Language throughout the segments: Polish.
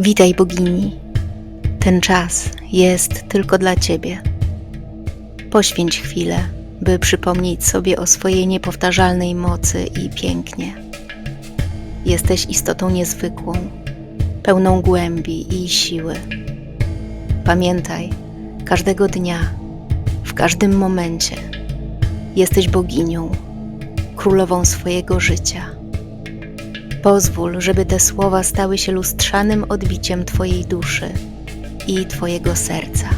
Witaj, bogini. Ten czas jest tylko dla Ciebie. Poświęć chwilę, by przypomnieć sobie o swojej niepowtarzalnej mocy i pięknie. Jesteś istotą niezwykłą, pełną głębi i siły. Pamiętaj, każdego dnia, w każdym momencie jesteś boginią, królową swojego życia. Pozwól, żeby te słowa stały się lustrzanym odbiciem Twojej duszy i Twojego serca.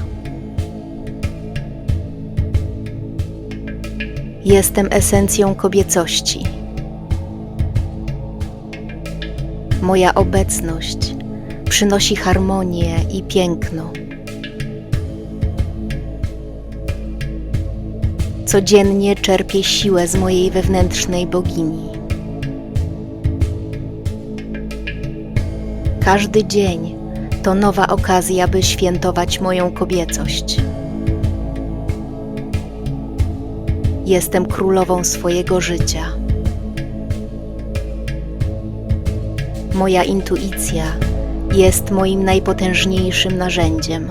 Jestem esencją kobiecości. Moja obecność przynosi harmonię i piękno. Codziennie czerpię siłę z mojej wewnętrznej bogini. Każdy dzień to nowa okazja, by świętować moją kobiecość. Jestem królową swojego życia. Moja intuicja jest moim najpotężniejszym narzędziem.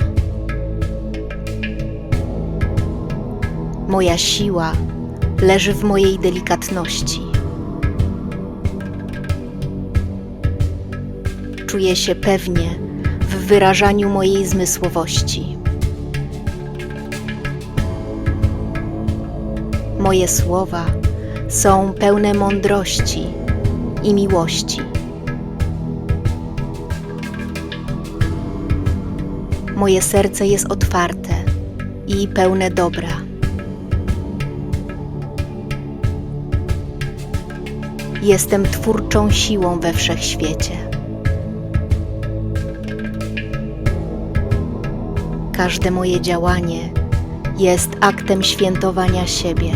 Moja siła leży w mojej delikatności. Czuję się pewnie w wyrażaniu mojej zmysłowości. Moje słowa są pełne mądrości i miłości. Moje serce jest otwarte i pełne dobra. Jestem twórczą siłą we wszechświecie. Każde moje działanie jest aktem świętowania siebie.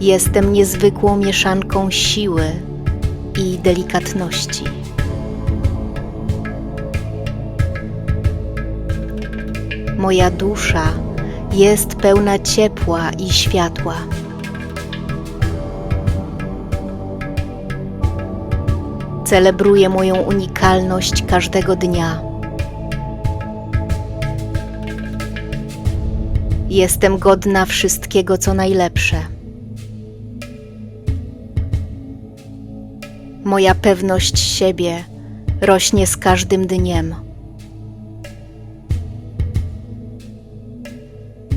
Jestem niezwykłą mieszanką siły i delikatności. Moja dusza jest pełna ciepła i światła. Celebruję moją unikalność każdego dnia. Jestem godna wszystkiego, co najlepsze. Moja pewność siebie rośnie z każdym dniem.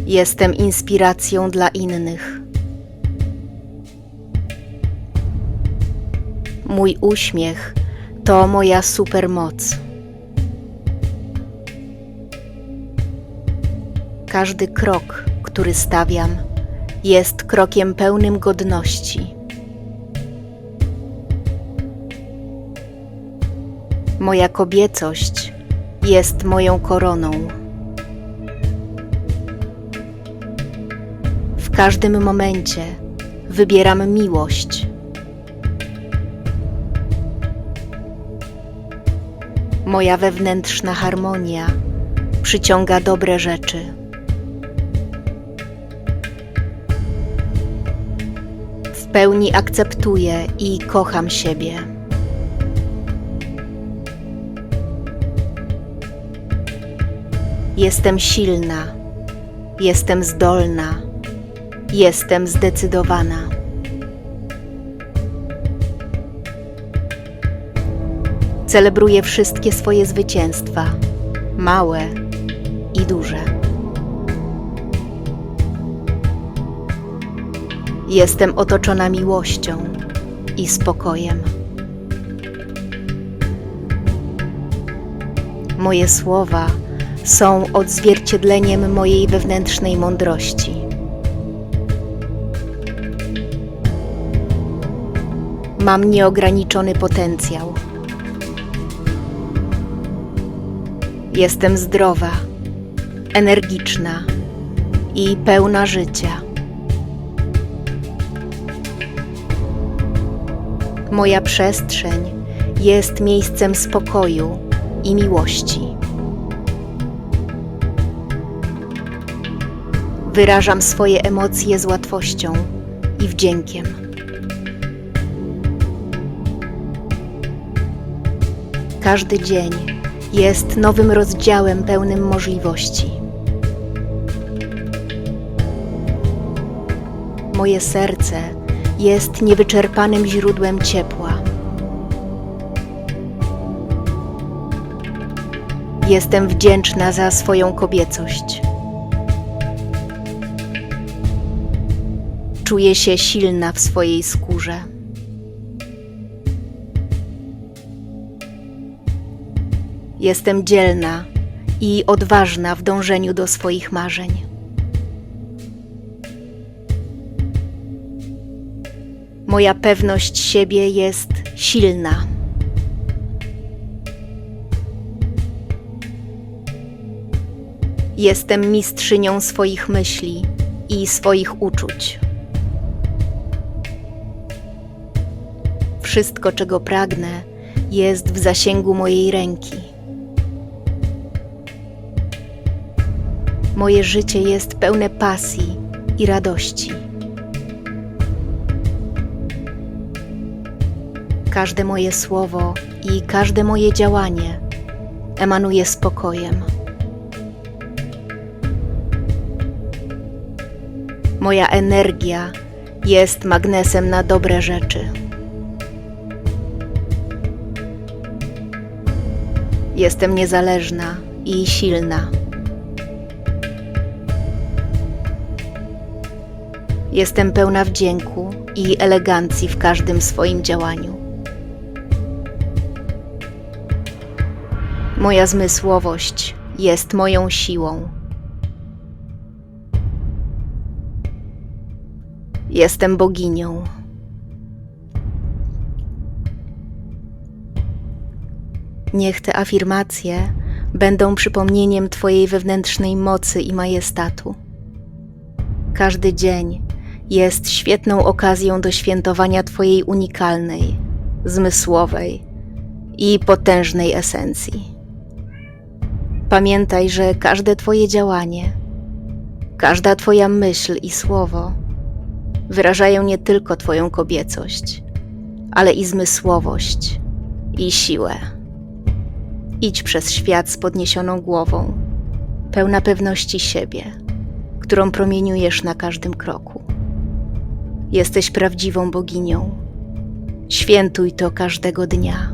Jestem inspiracją dla innych. Mój uśmiech to moja supermoc. Każdy krok, który stawiam, jest krokiem pełnym godności. Moja kobiecość jest moją koroną. W każdym momencie wybieram miłość. Moja wewnętrzna harmonia przyciąga dobre rzeczy. W pełni akceptuję i kocham siebie. Jestem silna, jestem zdolna, jestem zdecydowana. Celebruję wszystkie swoje zwycięstwa, małe i duże. Jestem otoczona miłością i spokojem. Moje słowa są odzwierciedleniem mojej wewnętrznej mądrości. Mam nieograniczony potencjał. Jestem zdrowa, energiczna i pełna życia. Moja przestrzeń jest miejscem spokoju i miłości. Wyrażam swoje emocje z łatwością i wdziękiem. Każdy dzień jest nowym rozdziałem pełnym możliwości. Moje serce jest niewyczerpanym źródłem ciepła. Jestem wdzięczna za swoją kobiecość. Czuję się silna w swojej skórze. Jestem dzielna i odważna w dążeniu do swoich marzeń. Moja pewność siebie jest silna. Jestem mistrzynią swoich myśli i swoich uczuć. Wszystko, czego pragnę, jest w zasięgu mojej ręki. Moje życie jest pełne pasji i radości. Każde moje słowo i każde moje działanie emanuje spokojem. Moja energia jest magnesem na dobre rzeczy. Jestem niezależna i silna. Jestem pełna wdzięku i elegancji w każdym swoim działaniu. Moja zmysłowość jest moją siłą. Jestem boginią. Niech te afirmacje będą przypomnieniem Twojej wewnętrznej mocy i majestatu. Każdy dzień jest świetną okazją do świętowania Twojej unikalnej, zmysłowej i potężnej esencji. Pamiętaj, że każde Twoje działanie, każda Twoja myśl i słowo wyrażają nie tylko Twoją kobiecość, ale i zmysłowość i siłę. Idź przez świat z podniesioną głową, pełna pewności siebie, którą promieniujesz na każdym kroku. Jesteś prawdziwą boginią. Świętuj to każdego dnia.